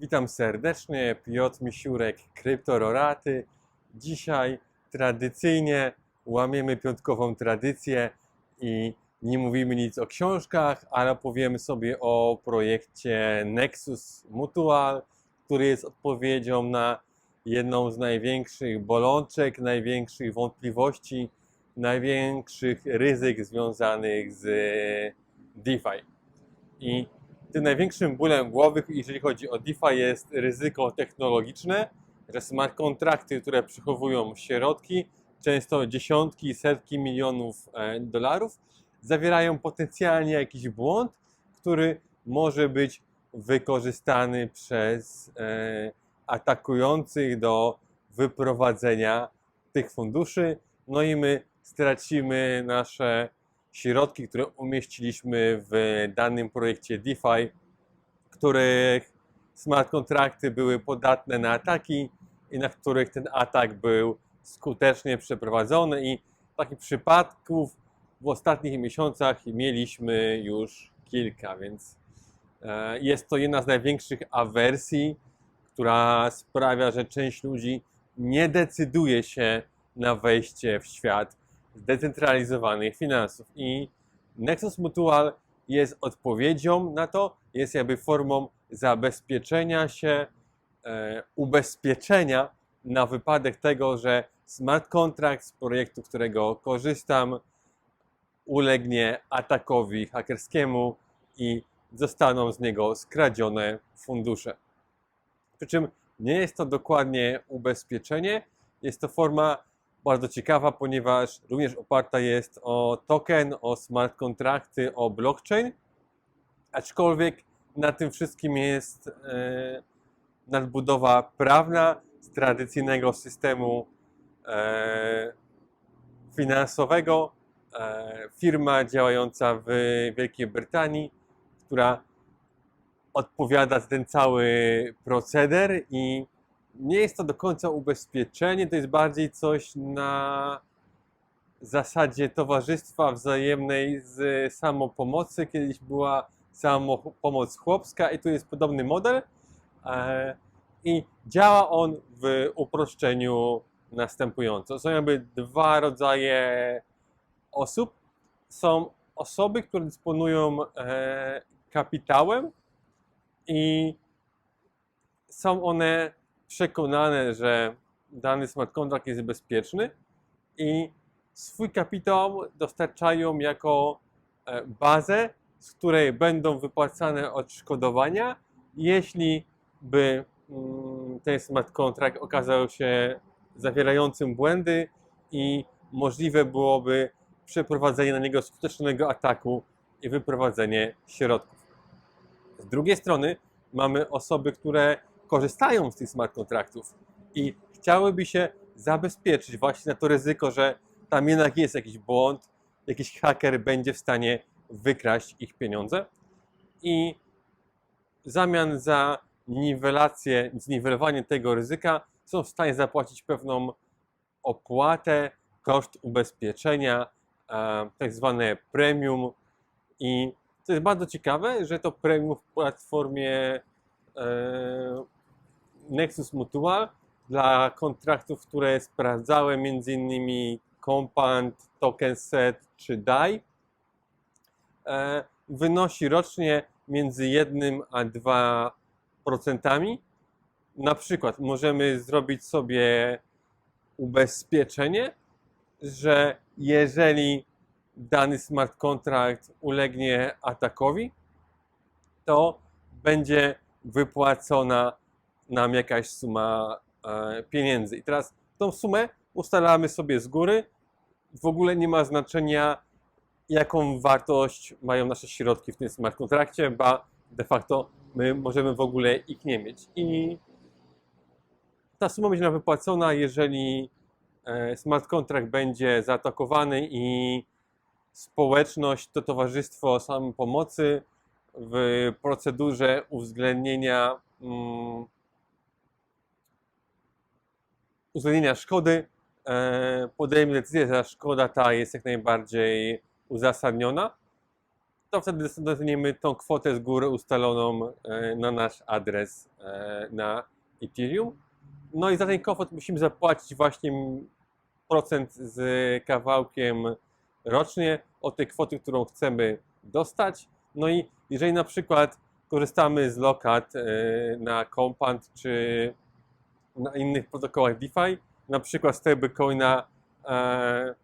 Witam serdecznie, Piotr Misiurek, Kryptororaty. Dzisiaj tradycyjnie łamiemy piątkową tradycję i nie mówimy nic o książkach, ale powiemy sobie o projekcie Nexus Mutual, który jest odpowiedzią na jedną z największych bolączek, największych wątpliwości, największych ryzyk związanych z DeFi. I tym największym bólem głowy, jeżeli chodzi o DeFi, jest ryzyko technologiczne, że smart kontrakty, które przechowują środki, często dziesiątki, setki milionów e, dolarów, zawierają potencjalnie jakiś błąd, który może być wykorzystany przez e, atakujących do wyprowadzenia tych funduszy. No i my stracimy nasze środki, które umieściliśmy w danym projekcie DeFi, których smart kontrakty były podatne na ataki i na których ten atak był skutecznie przeprowadzony. I takich przypadków w ostatnich miesiącach mieliśmy już kilka, więc e, jest to jedna z największych awersji, która sprawia, że część ludzi nie decyduje się na wejście w świat zdecentralizowanych finansów. I Nexus Mutual jest odpowiedzią na to, jest jakby formą zabezpieczenia się, e, ubezpieczenia na wypadek tego, że smart contract z projektu, którego korzystam, ulegnie atakowi hakerskiemu i zostaną z niego skradzione fundusze. Przy czym nie jest to dokładnie ubezpieczenie, jest to forma bardzo ciekawa, ponieważ również oparta jest o token, o smart kontrakty, o blockchain, aczkolwiek na tym wszystkim jest e, nadbudowa prawna z tradycyjnego systemu e, finansowego. E, firma działająca w Wielkiej Brytanii, która odpowiada za ten cały proceder i nie jest to do końca ubezpieczenie, to jest bardziej coś na zasadzie towarzystwa wzajemnej z samopomocy. Kiedyś była samopomoc chłopska i tu jest podobny model. E, I działa on w uproszczeniu następująco. Są jakby dwa rodzaje osób. Są osoby, które dysponują e, kapitałem i są one przekonane, że dany smart contract jest bezpieczny i swój kapitał dostarczają jako e, bazę, z której będą wypłacane odszkodowania, jeśli by mm, ten smart contract okazał się zawierającym błędy i możliwe byłoby przeprowadzenie na niego skutecznego ataku i wyprowadzenie środków. Z drugiej strony mamy osoby, które korzystają z tych smart kontraktów i chciałyby się zabezpieczyć właśnie na to ryzyko, że tam jednak jest jakiś błąd, jakiś haker będzie w stanie wykraść ich pieniądze. I w zamian za niwelację, zniwelowanie tego ryzyka są w stanie zapłacić pewną opłatę, koszt ubezpieczenia, e, tak zwane premium. I to jest bardzo ciekawe, że to premium w platformie e, Nexus Mutual dla kontraktów, które sprawdzałem, m.in. Compant, Token Set czy DAI, e, wynosi rocznie między 1 a 2%. Na przykład możemy zrobić sobie ubezpieczenie, że jeżeli dany smart contract ulegnie atakowi, to będzie wypłacona nam jakaś suma e, pieniędzy. I teraz tą sumę ustalamy sobie z góry. W ogóle nie ma znaczenia, jaką wartość mają nasze środki w tym smart kontrakcie, bo de facto my możemy w ogóle ich nie mieć. I ta suma będzie nam wypłacona, jeżeli e, smart kontrakt będzie zaatakowany i społeczność, to towarzystwo samopomocy w procedurze uwzględnienia mm, uwzględnienia szkody e, podejmie decyzję, że szkoda ta jest jak najbardziej uzasadniona to wtedy dostaniemy tą kwotę z góry ustaloną e, na nasz adres e, na Ethereum. No i za ten kwot musimy zapłacić właśnie procent z kawałkiem rocznie od tej kwoty, którą chcemy dostać. No i jeżeli na przykład korzystamy z lokat na Compound czy na innych protokołach DeFi, na przykład stablecoina e,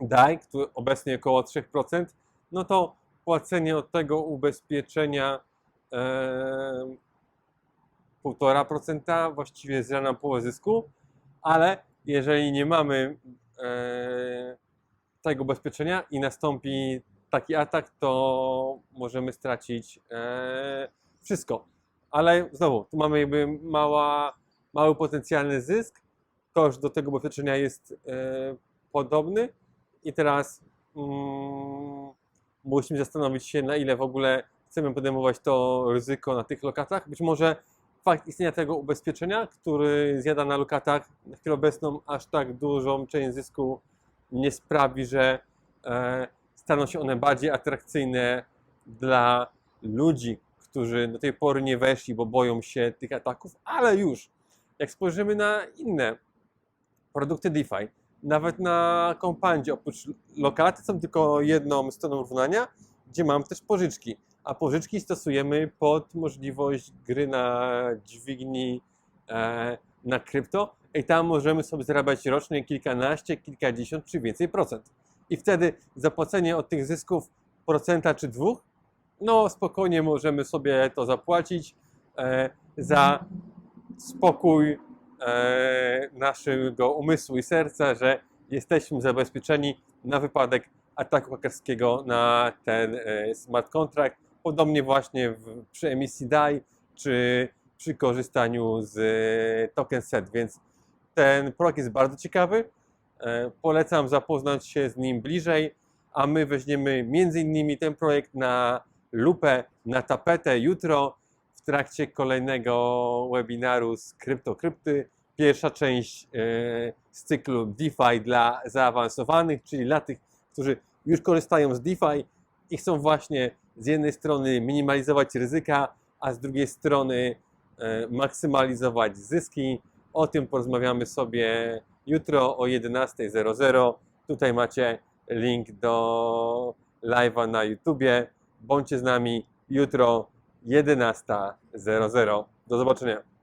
DAI, który obecnie około 3%, no to płacenie od tego ubezpieczenia e, 1,5% właściwie zra nam połowę zysku, ale jeżeli nie mamy e, tego ubezpieczenia i nastąpi taki atak, to możemy stracić e, wszystko. Ale znowu, tu mamy jakby mała, mały potencjalny zysk. Koszt do tego ubezpieczenia jest e, podobny. I teraz mm, musimy zastanowić się, na ile w ogóle chcemy podejmować to ryzyko na tych lokatach. Być może fakt istnienia tego ubezpieczenia, który zjada na lokatach na chwilę obecną aż tak dużą część zysku nie sprawi, że e, staną się one bardziej atrakcyjne dla ludzi, którzy do tej pory nie weszli, bo boją się tych ataków, ale już jak spojrzymy na inne produkty DeFi, nawet na kompandzie, oprócz lokaty są tylko jedną stroną równania, gdzie mam też pożyczki, a pożyczki stosujemy pod możliwość gry na dźwigni e, na krypto i tam możemy sobie zarabiać rocznie kilkanaście, kilkadziesiąt czy więcej procent. I wtedy zapłacenie od tych zysków procenta czy dwóch, no spokojnie możemy sobie to zapłacić e, za spokój e, naszego umysłu i serca, że jesteśmy zabezpieczeni na wypadek ataku hakerskiego na ten e, smart contract. Podobnie właśnie w, przy emisji DAI czy przy korzystaniu z e, token set, więc ten projekt jest bardzo ciekawy. E, Polecam zapoznać się z nim bliżej, a my weźmiemy między innymi ten projekt na lupę, na tapetę jutro w trakcie kolejnego webinaru z KryptoKrypty. Pierwsza część e, z cyklu DeFi dla zaawansowanych, czyli dla tych, którzy już korzystają z DeFi i chcą właśnie z jednej strony minimalizować ryzyka, a z drugiej strony e, maksymalizować zyski. O tym porozmawiamy sobie jutro o 11.00. Tutaj macie link do live'a na YouTubie. Bądźcie z nami jutro 11.00. Do zobaczenia.